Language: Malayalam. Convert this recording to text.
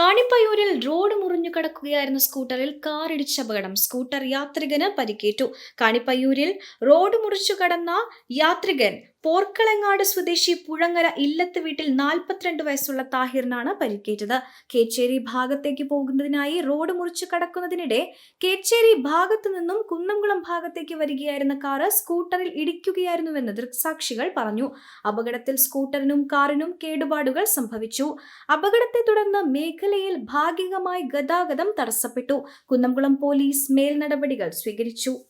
കാണിപ്പയ്യൂരിൽ റോഡ് മുറിഞ്ഞു കടക്കുകയായിരുന്ന സ്കൂട്ടറിൽ കാറിടിച്ച അപകടം. സ്കൂട്ടർ യാത്രികന് പരിക്കേറ്റു. കാണിപ്പയൂരിൽ റോഡ് മുറിച്ചു കടന്ന യാത്രികൻ പോർക്കളങ്ങാട് സ്വദേശി പുഴങ്ങര ഇല്ലത്ത് വീട്ടിൽ നാൽപ്പത്തിരണ്ട് വയസ്സുള്ള താഹിറിനാണ് പരിക്കേറ്റത്. കേച്ചേരി ഭാഗത്തേക്ക് പോകുന്നതിനായി റോഡ് മുറിച്ചു കടക്കുന്നതിനിടെ കേച്ചേരി ഭാഗത്തു നിന്നും കുന്നംകുളം ഭാഗത്തേക്ക് വരികയായിരുന്ന കാറ് സ്കൂട്ടറിൽ ഇടിക്കുകയായിരുന്നുവെന്ന് ദൃക്സാക്ഷികൾ പറഞ്ഞു. അപകടത്തിൽ സ്കൂട്ടറിനും കാറിനും കേടുപാടുകൾ സംഭവിച്ചു. അപകടത്തെ തുടർന്ന് മേഖലയിൽ ഭാഗികമായി ഗതാഗതം തടസ്സപ്പെട്ടു. കുന്നംകുളം പോലീസ് മേൽ നടപടികൾ സ്വീകരിച്ചു.